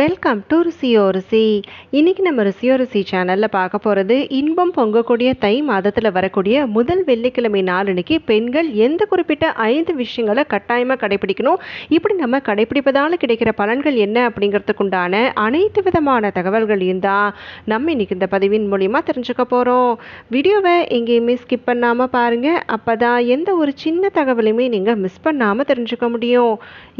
Welcome to ருசியோ ருசி இன்னைக்கு நம்ம ருசியோ ருசி சேனலில் பார்க்க போகிறது இன்பம் பொங்கக்கூடிய தை மாதத்தில் வரக்கூடிய முதல் வெள்ளிக்கிழமை நாளன்னைக்கு பெண்கள் எந்த குறிப்பிட்ட ஐந்து விஷயங்களை கட்டாயமாக கடைபிடிக்கணும்? இப்படி நம்ம கடைபிடிப்பதால் கிடைக்கிற பலன்கள் என்ன அப்படிங்கிறதுக்குண்டான அனைத்து விதமான தகவல்களையும் தான் நம்ம இன்னைக்கு இந்த பதிவின் மூலிமா தெரிஞ்சுக்க போகிறோம் வீடியோவை எங்கேயுமே ஸ்கிப் பண்ணாமல் பாருங்கள் அப்போ தான் எந்த ஒரு சின்ன தகவலையுமே நீங்கள் மிஸ் பண்ணாமல் தெரிஞ்சுக்க முடியும்.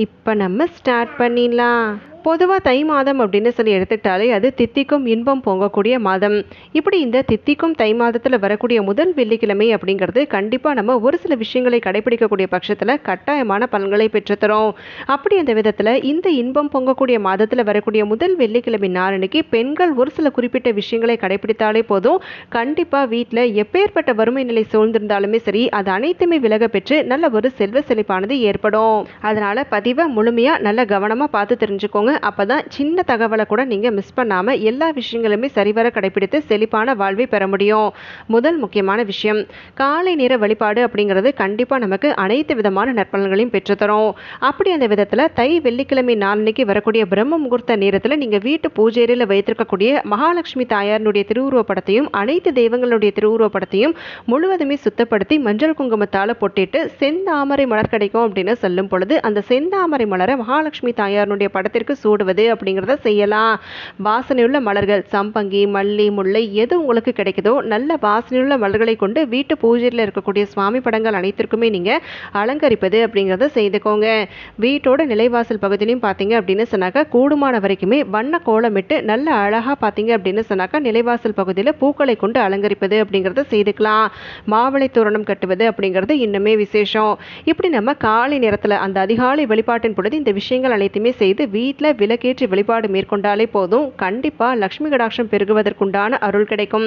இப்போ நம்ம ஸ்டார்ட் பண்ணிடலாம். பொதுவாக தை மாதம் அப்படின்னு சொல்லி எடுத்துக்கிட்டாலே அது தித்திக்கும் இன்பம் பொங்கக்கூடிய மாதம். இப்படி இந்த தித்திக்கும் தை மாதத்தில் வரக்கூடிய முதல் வெள்ளிக்கிழமை அப்படிங்கிறது கண்டிப்பாக நம்ம ஒரு சில விஷயங்களை கடைபிடிக்கக்கூடிய பட்சத்தில் கட்டாயமான பலன்களை பெற்றுத்தரும். அப்படி அந்த விதத்தில் இந்த இன்பம் பொங்கக்கூடிய மாதத்தில் வரக்கூடிய முதல் வெள்ளிக்கிழமை நாளன்னைக்கு பெண்கள் ஒரு சில குறிப்பிட்ட விஷயங்களை கடைபிடித்தாலே போதும். கண்டிப்பாக வீட்டில் எப்பேற்பட்ட வறுமை நிலை சூழ்ந்திருந்தாலுமே சரி அது அனைத்துமே விலக பெற்று நல்ல ஒரு செல்வ செழிப்பானது ஏற்படும். அதனால் பதிவை முழுமையாக நல்ல கவனமாக பார்த்து தெரிஞ்சுக்கோங்க. அப்போ தான் சின்ன தகவலை கூட நீங்கள் மிஸ் பண்ணாமல் எல்லா விஷயங்களுமே சரிவர கடைபிடித்து செழிப்பான வாழ்வை பெற முடியும். முதல் முக்கியமான விஷயம் காலை நேர வழிபாடு அப்படிங்கிறது கண்டிப்பாக நமக்கு அனைத்து விதமான நற்பலன்களையும் பெற்றுத்தரும். அப்படி அந்த விதத்தில் தை வெள்ளிக்கிழமை நாளன்னைக்கு வரக்கூடிய பிரம்ம முகூர்த்த நேரத்தில் நீங்கள் வீட்டு பூஜையில் வைத்திருக்கக்கூடிய மகாலட்சுமி தாயாரினுடைய திருவுருவப்படத்தையும் அனைத்து தெய்வங்களுடைய திருவுருவப்படத்தையும் முழுவதுமே சுத்தப்படுத்தி மஞ்சள் குங்குமத்தால் பொட்டிட்டு செந்தாமரை மலர் கிடைக்கும் அப்படின்னு சொல்லும் பொழுது அந்த செந்தாமரை மலரை மகாலட்சுமி தாயாரினுடைய படத்திற்கு சூடுவது அப்படிங்கிறத செய்யலாம். வாசனையுள்ள மலர்கள் சம்பங்கி மல்லி முல்லை எது உங்களுக்கு கிடைக்குதோ நல்ல வாசனையுள்ள மலர்களை கொண்டு வீட்டு பூஜையில் இருக்கக்கூடிய சுவாமி படங்கள் அனைத்திற்குமே நீங்கள் அலங்கரிப்பது அப்படிங்கிறத செய்துக்கோங்க. வீட்டோட நிலைவாசல் பகுதியிலையும் பார்த்தீங்க அப்படின்னு சொன்னாக்கா கூடுமான வரைக்குமே வண்ண கோலமிட்டு நல்ல அழகாக பார்த்தீங்க அப்படின்னு சொன்னாக்கா நிலைவாசல் பகுதியில் பூக்களை கொண்டு அலங்கரிப்பது அப்படிங்கிறத செய்துக்கலாம். மாவளை தோரணம் கட்டுவது அப்படிங்கிறது இன்னுமே விசேஷம். இப்படி நம்ம காலை நேரத்தில் அந்த அதிகாலை வழிபாட்டின் பொழுது இந்த விஷயங்கள் அனைத்துமே செய்து வீட்டில் விலக்கேற்றி வழிபாடு மேற்கொண்டாலே போதும். கண்டிப்பாக லக்ஷ்மி கடாட்சம் பெருகுவதற்குண்டான அருள் கிடைக்கும்.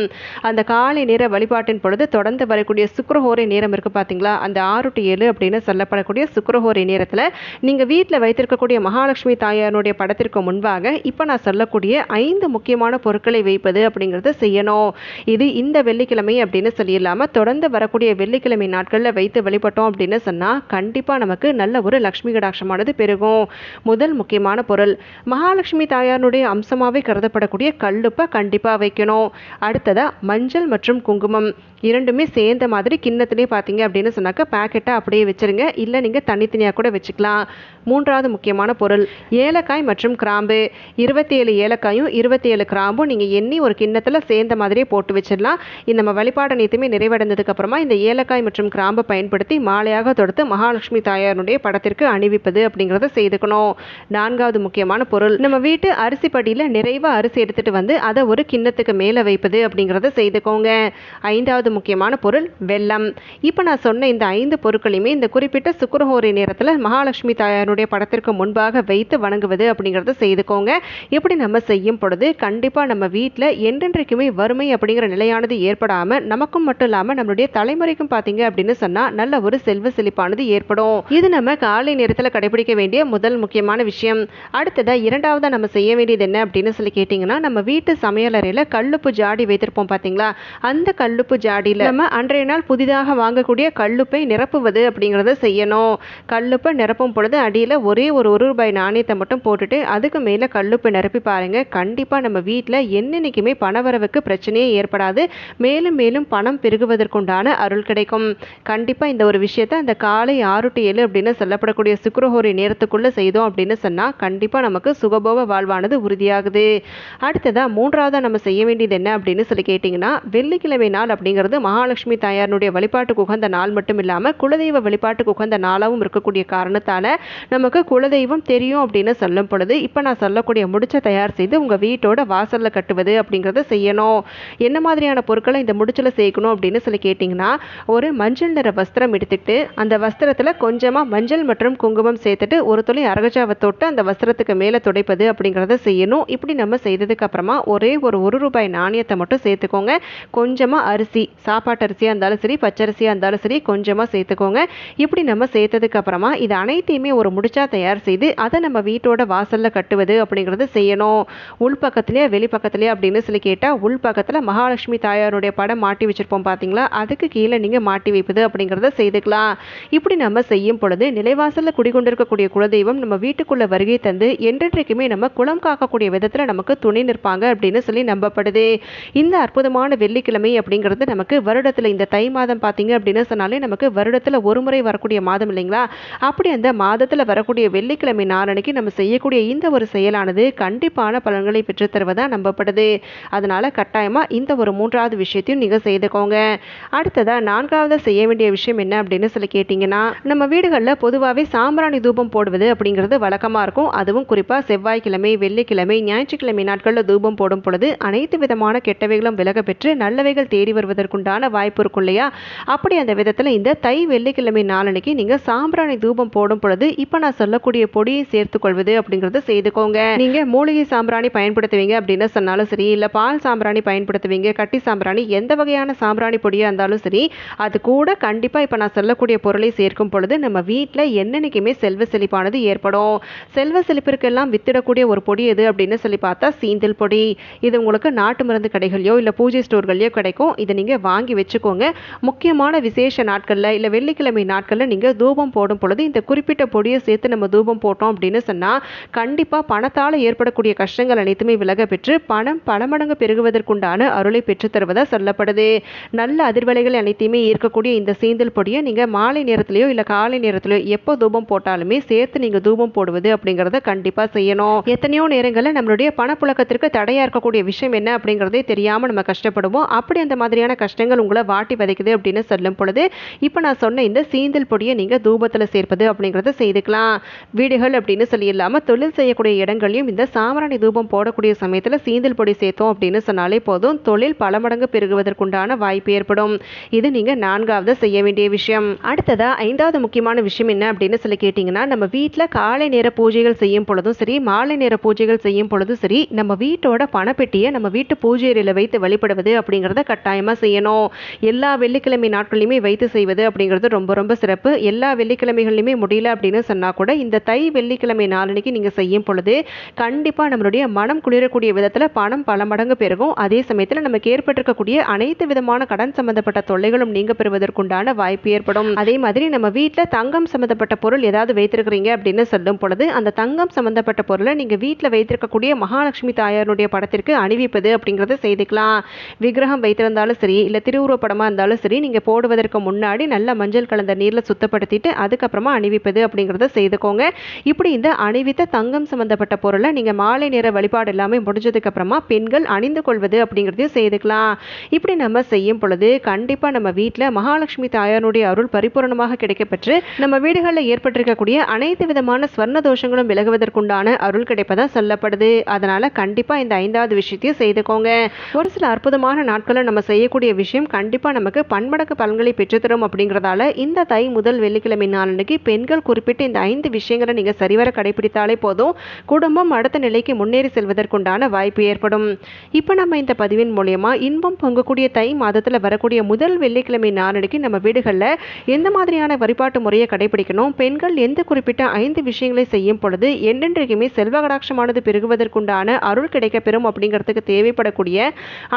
அந்த காலை நேர வழிபாட்டின் பொழுது தொடர்ந்து வரக்கூடிய சுக்கரஹோரை நேரம் இருக்குது பார்த்தீங்களா அந்த ஆறு டு ஏழு அப்படின்னு சொல்லப்படக்கூடிய சுக்கரஹோரை நேரத்தில் நீங்கள் வீட்டில் வைத்திருக்கக்கூடிய மகாலட்சுமி தாயாருடைய படத்திற்கு முன்பாக இப்போ நான் சொல்லக்கூடிய ஐந்து முக்கியமான பொருட்களை வைப்பது அப்படிங்கிறத செய்யணும். இது இந்த வெள்ளிக்கிழமை அப்படின்னு சொல்லி இல்லாமல் தொடர்ந்து வரக்கூடிய வெள்ளிக்கிழமை நாட்களில் வைத்து வழிபட்டோம் அப்படின்னு சொன்னால் கண்டிப்பாக நமக்கு நல்ல ஒரு லக்ஷ்மி கடாட்சமானது பெருகும். முதல் முக்கியமான பொருள் மகாலட்சுமி தாயாருடைய அம்சமாகவே கருதப்படக்கூடிய கல்லுப்பை கண்டிப்பாக வைக்கணும். அடுத்ததாக மஞ்சள் மற்றும் குங்குமம். இரண்டுமே சேர்ந்த மாதிரி கிண்ணத்துலேயே பார்த்தீங்க அப்படின்னு சொன்னாக்கா பேக்கெட்டாக அப்படியே வச்சுருங்க. இல்லை நீங்கள் தனித்தனியாக கூட வச்சுக்கலாம். மூன்றாவது முக்கியமான பொருள் ஏலக்காய் மற்றும் கிராம்பு. இருபத்தி ஏழு ஏலக்காயும் இருபத்தி ஏழு கிராம்பும் நீங்கள் எண்ணி ஒரு கிண்ணத்தில் சேர்ந்த மாதிரியே போட்டு வச்சிடலாம். இந்த நம்ம வழிபாடு அனைத்துமே நிறைவடைந்ததுக்கப்புறமா இந்த ஏலக்காய் மற்றும் கிராம்பை பயன்படுத்தி மாலையாக தொடுத்து மகாலட்சுமி தாயாருடைய படத்திற்கு அணிவிப்பது அப்படிங்கிறத செய்துக்கணும். நான்காவது முக்கிய முக்கியமான பொருள். நம்ம வீட்டு அரிசி படியில் நிறைவாக அரிசி எடுத்துகிட்டு வந்து அதை ஒரு கிண்ணத்துக்கு மேலே வைப்பது அப்படிங்கிறத செய்துக்கோங்க. ஐந்தாவது முக்கியமான பொருள் வெள்ளம் இப்போ நான் சொன்ன இந்த ஐந்து பொருட்களையுமே இந்த குறிப்பிட்ட சுக்கரஹோரி நேரத்தில் மகாலட்சுமி தாயாருடைய படத்திற்கு முன்பாக வைத்து வணங்குவது அப்படிங்கிறத செய்துக்கோங்க. இப்படி நம்ம செய்யும் பொழுது கண்டிப்பாக நம்ம வீட்டில் என்றென்றைக்குமே வறுமை அப்படிங்கிற நிலையானது ஏற்படாமல் நமக்கும் மட்டும் இல்லாமல் நம்மளுடைய தலைமுறைக்கும் பார்த்தீங்க அப்படின்னு சொன்னால் நல்ல ஒரு செல்வ செழிப்பானது ஏற்படும். இது நம்ம காலை நேரத்தில் கடைபிடிக்க வேண்டிய முதல் முக்கியமான விஷயம். அடுத்து அடுத்ததாக இரண்டாவதாக நம்ம செய்ய வேண்டியது என்ன அப்படின்னு சொல்லி கேட்டிங்கன்னா நம்ம வீட்டு சமையலறையில் கல்லுப்பு ஜாடி வைத்திருப்போம் பார்த்தீங்களா அந்த கல்லுப்பு ஜாடியில் நம்ம அன்றைய நாள் புதிதாக வாங்கக்கூடிய கல்லுப்பை நிரப்புவது அப்படிங்கிறத செய்யணும். கல்லுப்பை நிரப்பும் பொழுது அடியில் ஒரே ஒரு ஒரு ரூபாய் நாணயத்தை மட்டும் போட்டுட்டு அதுக்கு மேலே கல்லுப்பை நிரப்பி பாருங்க. கண்டிப்பாக நம்ம வீட்டில் என்னென்னைக்குமே பணவரவுக்கு பிரச்சனையே ஏற்படாது. மேலும் மேலும் பணம் பெருகுவதற்குண்டான அருள் கிடைக்கும். கண்டிப்பாக இந்த ஒரு விஷயத்தை அந்த காலை ஆறு டு ஏழு அப்படின்னு சொல்லப்படக்கூடிய சுக்கரஹோரி நேரத்துக்குள்ளே செய்தோம் அப்படின்னு சொன்னால் கண்டிப்பாக நமக்கு சுகபோக வாழ்வானது உறுதியாகுது. அடுத்ததாக மூன்றாவதாக நம்ம செய்ய வேண்டியது என்ன அப்படின்னு சொல்லி கேட்டிங்கன்னா வெள்ளிக்கிழமை நாள் அப்படிங்கிறது மகாலட்சுமி தாயாருடைய வழிபாட்டுக்கு உகந்த நாள் மட்டும் இல்லாமல் குலதெய்வ வழிபாட்டுக்கு உகந்த நாளாகவும் இருக்கக்கூடிய காரணத்தால் நமக்கு குலதெய்வம் தெரியும் அப்படின்னு சொல்லும் பொழுது இப்போ நான் சொல்லக்கூடிய முடிச்ச தயார் செய்து உங்கள் வீட்டோட வாசலில் கட்டுவது அப்படிங்கிறத செய்யணும். என்ன மாதிரியான பொருட்களை இந்த முடிச்சில் சேர்க்கணும் அப்படின்னு சொல்லி கேட்டிங்கன்னா ஒரு மஞ்சள் நிற வஸ்திரம் எடுத்துக்கிட்டு அந்த வஸ்திரத்தில் கொஞ்சமாக மஞ்சள் மற்றும் குங்குமம் சேர்த்துட்டு ஒரு துளி அரகஜாவை தொட்டு அந்த வஸ்திரத்துக்கு மேலே துடைப்பது அப்படிங்கிறத செய்யணும். இப்படி நம்ம செய்ததுக்கு அப்புறமா ஒரே ஒரு ஒரு ரூபாய் நாணயத்தை மட்டும் சேர்த்துக்கோங்க. கொஞ்சமாக அரிசி சாப்பாட்டு அரிசியாக இருந்தாலும் சரி பச்சரிசியாக இருந்தாலும் சரி கொஞ்சமாக சேர்த்துக்கோங்க. இப்படி நம்ம சேர்த்ததுக்கு அப்புறமா இது அனைத்தையுமே ஒரு முடிச்சா தயார் செய்து அதை நம்ம வீட்டோட வாசலில் கட்டுவது அப்படிங்கிறத செய்யணும். உள்பக்கத்துலேயே வெளிப்பக்கத்துலேயே அப்படின்னு சொல்லி கேட்டால் உள்பக்கத்தில் மகாலட்சுமி தாயாருடைய படம் மாட்டி வச்சுருப்போம் பார்த்தீங்களா அதுக்கு கீழே நீங்கள் மாட்டி வைப்பது அப்படிங்கிறத செய்துக்கலாம். இப்படி நம்ம செய்யும் பொழுது நிலைவாசலில் குடிகொண்டிருக்கக்கூடிய குலதெய்வம் நம்ம வீட்டுக்குள்ளே வருகை தந்து என்றென்றைக்குமே நம்ம குளம் காக்கக்கூடிய விதத்தில் நமக்கு துணை நிற்பாங்க அப்படின்னு சொல்லி நம்பப்படுது. இந்த அற்புதமான வெள்ளிக்கிழமை அப்படிங்கிறது நமக்கு வருடத்தில் இந்த தை மாதம் பார்த்தீங்க அப்படின்னு சொன்னாலே நமக்கு வருடத்தில் ஒரு முறை வரக்கூடிய மாதம் இல்லைங்களா? அப்படி அந்த மாதத்தில் வரக்கூடிய வெள்ளிக்கிழமை நாளனைக்கு நம்ம செய்யக்கூடிய இந்த ஒரு செயலானது கண்டிப்பான பலன்களை பெற்றுத்தருவதாக நம்பப்படுது. அதனால் கட்டாயமாக இந்த ஒரு மூன்றாவது விஷயத்தையும் நீங்கள் செய்துக்கோங்க. அடுத்ததாக நான்காவது செய்ய வேண்டிய விஷயம் என்ன அப்படின்னு சொல்லி கேட்டிங்கன்னா நம்ம வீடுகளில் பொதுவாகவே சாம்பிராணி தூபம் போடுவது அப்படிங்கிறது வழக்கமாக இருக்கும். அதுவும் குறிப்பாக செவ்வாய்க்கிழமை வெள்ளிக்கிழமை ஞாயிற்றுக்கிழமை நாட்களில் தூபம் போடும் பொழுது அனைத்து விதமான கெட்டவைகளும் விலக பெற்று நல்லவைகள் தேடி வருவதற்குண்டான வாய்ப்பு இருக்கும் இல்லையா? அப்படி அந்த விதத்தில் இந்த தை வெள்ளிக்கிழமை நாளனைக்கு நீங்கள் சாம்பிராணி தூபம் போடும் பொழுது இப்போ நான் சொல்லக்கூடிய பொடியை சேர்த்துக்கொள்வது அப்படிங்கிறத செய்துக்கோங்க. நீங்கள் மூலிகை சாம்பிராணி பயன்படுத்துவீங்க அப்படின்னு சொன்னாலும் சரி இல்லை பால் சாம்பிராணி பயன்படுத்துவீங்க கட்டி சாம்பிராணி எந்த வகையான சாம்பிராணி பொடியாக இருந்தாலும் சரி அது கூட கண்டிப்பாக இப்போ நான் சொல்லக்கூடிய பொருளை சேர்க்கும் பொழுது நம்ம வீட்டில் என்னென்னைக்குமே செல்வ செழிப்பானது ஏற்படும். செல்வ செழிப்பு செழிப்பிற்கெல்லாம் வித்திடக்கூடிய ஒரு பொடி எது அப்படின்னு சொல்லி பார்த்தா சீந்தல் பொடி. இது உங்களுக்கு நாட்டு மருந்து கடைகளையோ இல்லை பூஜை ஸ்டோர்களையோ கிடைக்கும். இதை நீங்கள் வாங்கி வச்சுக்கோங்க. முக்கியமான விசேஷ நாட்களில் இல்லை வெள்ளிக்கிழமை நாட்களில் நீங்கள் தூபம் போடும் பொழுது இந்த குறிப்பிட்ட பொடியை சேர்த்து நம்ம தூபம் போட்டோம் அப்படின்னு சொன்னால் கண்டிப்பாக பணத்தால் ஏற்படக்கூடிய கஷ்டங்கள் அனைத்துமே விலக பெற்று பணம் பல மடங்கு பெருகுவதற்குண்டான அருளை பெற்றுத்தருவதாக சொல்லப்படுது. நல்ல அதிர்வலைகள் அனைத்தையுமே ஈர்க்கக்கூடிய இந்த சீந்தல் பொடியை நீங்கள் மாலை நேரத்திலையோ இல்லை காலை நேரத்திலையோ எப்போ தூபம் போட்டாலுமே சேர்த்து நீங்கள் தூபம் போடுவது அப்படிங்கிறத கண்டிப்பாக செய்யணும். எத்தனையோ நேரங்களில் நம்மளுடைய பணப்புழக்கத்திற்கு தடையாக இருக்கக்கூடிய விஷயம் என்ன அப்படிங்கிறதே தெரியாமல் நம்ம கஷ்டப்படுவோம். அப்படி அந்த மாதிரியான கஷ்டங்கள் உங்களை வாட்டி வதைக்குது அப்படின்னு சொல்லும் பொழுது இப்போ நான் சொன்ன இந்த சீந்தல் பொடியை நீங்கள் தூபத்தில் சேர்ப்பது அப்படிங்கிறத செய்துக்கலாம். வீடுகள் அப்படின்னு சொல்லி இல்லாமல் தொழில் செய்யக்கூடிய இடங்களையும் இந்த சாமராணி தூபம் போடக்கூடிய சமயத்தில் சீந்தல் பொடி சேர்த்தோம் அப்படின்னு சொன்னாலே போதும். தொழில் பல மடங்கு பெருகுவதற்குண்டான வாய்ப்பு ஏற்படும். இது நீங்கள் நான்காவது செய்ய வேண்டிய விஷயம். அடுத்ததா ஐந்தாவது முக்கியமான விஷயம் என்ன அப்படின்னு சொல்லி கேட்டிங்கன்னா நம்ம வீட்டில் காலை நேர பூஜைகள் செய்யும் பொழுதும் சரி மாலை நேர பூஜைகள் செய்யும் பொழுதும் சரி நம்ம வீட்டோட பணப்பெட்டியை நம்ம வீட்டு பூஜை அறையில் வைத்து வழிபடுவது அப்படிங்கிறத கட்டாயமாக செய்யணும். எல்லா வெள்ளிக்கிழமை நாட்களையுமே வைத்து செய்வது அப்படிங்கிறது ரொம்ப ரொம்ப சிறப்பு. எல்லா வெள்ளிக்கிழமைகள்லையுமே முடியல அப்படின்னு சொன்னால் கூட இந்த தை வெள்ளிக்கிழமை நாளன்னைக்கு நீங்கள் செய்யும் பொழுது கண்டிப்பாக நம்மளுடைய மனம் குளிரக்கூடிய விதத்தில் பணம் பல மடங்கு பெருகும். அதே சமயத்தில் நமக்கு ஏற்பட்டிருக்கக்கூடிய அனைத்து விதமான கடன் சம்பந்தப்பட்ட தொல்லைகளும் நீங்க பெறுவதற்குண்டான வாய்ப்பு ஏற்படும். அதே மாதிரி நம்ம வீட்டில் தங்கம் சம்பந்தப்பட்ட பொருள் ஏதாவது வைத்திருக்கிறீங்க அப்படின்னு சொல்லும் பொழுது அந்த தங்கம் சம்பந்தப்பட்ட பொருளை நீங்கள் வீட்டில் வைத்திருக்கக்கூடிய மகாலட்சுமி தாயாருடைய படத்திற்கு அணிவிப்பது அப்படிங்கிறத செய்துக்கலாம். விக்கிரகம் வைத்திருந்தாலும் சரி இல்லை திருவுருவப் படமாக இருந்தாலும் சரி நீங்கள் போடுவதற்கு முன்னாடி நல்ல மஞ்சள் கலந்த நீரில் சுத்தப்படுத்திட்டு அதுக்கப்புறமா அணிவிப்பது அப்படிங்கிறத செய்துக்கோங்க. இப்படி இந்த அணிவித்த தங்கம் சம்பந்தப்பட்ட பொருளை நீங்கள் மாலை நேர வழிபாடு எல்லாமே முடிஞ்சதுக்கப்புறமா பெண்கள் அணிந்து கொள்வது அப்படிங்கிறதையும் செய்துக்கலாம். இப்படி நம்ம செய்யும் பொழுது கண்டிப்பாக நம்ம வீட்டில் மகாலட்சுமி தாயாருடைய அருள் பரிபூரணமாக கிடைக்கப்பெற்று நம்ம வீடுகளில் ஏற்பட்டிருக்கக்கூடிய அனைத்து விதமான ஸ்வர்ண தோஷங்களும் செய்வதற்குண்டான அருள் கிடைப்பதா சொல்லப்படுது. அதனால் கண்டிப்பாக இந்த ஐந்தாவது விஷயத்தையும் செய்துக்கோங்க. ஒரு சில அற்புதமான நாட்களில் நம்ம செய்யக்கூடிய விஷயம் கண்டிப்பாக நமக்கு பன்மடக்கு பலன்களை பெற்றுத்தரும் அப்படிங்கிறதால இந்த தை முதல் வெள்ளிக்கிழமை நாளன்னைக்கு பெண்கள் குறிப்பிட்டு இந்த ஐந்து விஷயங்களை நீங்கள் சரிவர கடைபிடித்தாலே போதும். குடும்பம் அடுத்த நிலைக்கு முன்னேறி செல்வதற்குண்டான வாய்ப்பு ஏற்படும். இப்போ நம்ம இந்த பதிவின் மூலயமா இன்பம் பொங்கக்கூடிய தை மாதத்தில் வரக்கூடிய முதல் வெள்ளிக்கிழமை நாளடிக்கு நம்ம வீடுகளில் எந்த மாதிரியான வழிபாட்டு முறையை கடைபிடிக்கணும்? பெண்கள் எந்த குறிப்பிட்ட ஐந்து விஷயங்களை செய்யும் பொழுது என்றென்றைக்குமே செல்வ கடாட்சமானது பெருகுவதற்குண்டான அருள் கிடைக்க பெறும் அப்படிங்கிறதுக்கு தேவைப்படக்கூடிய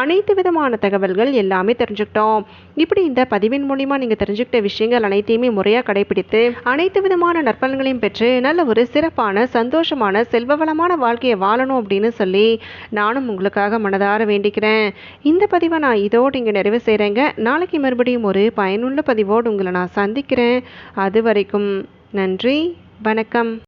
அனைத்து விதமான தகவல்கள் எல்லாமே தெரிஞ்சுக்கிட்டோம். இப்படி இந்த பதிவின் மூலிமா நீங்கள் தெரிஞ்சுக்கிட்ட விஷயங்கள் அனைத்தையுமே முறையாக கடைபிடித்து அனைத்து விதமான நற்பலன்களையும் பெற்று நல்ல ஒரு சிறப்பான சந்தோஷமான செல்வ வளமான வாழ்க்கையை வாழணும் அப்படின்னு சொல்லி நானும் உங்களுக்காக மனதார வேண்டிக்கிறேன். இந்த பதிவை நான் இதோடு இங்கே நிறைவு செய்கிறேங்க நாளைக்கு மறுபடியும் ஒரு பயனுள்ள பதிவோடு உங்களை நான் சந்திக்கிறேன். அது வரைக்கும் நன்றி வணக்கம்.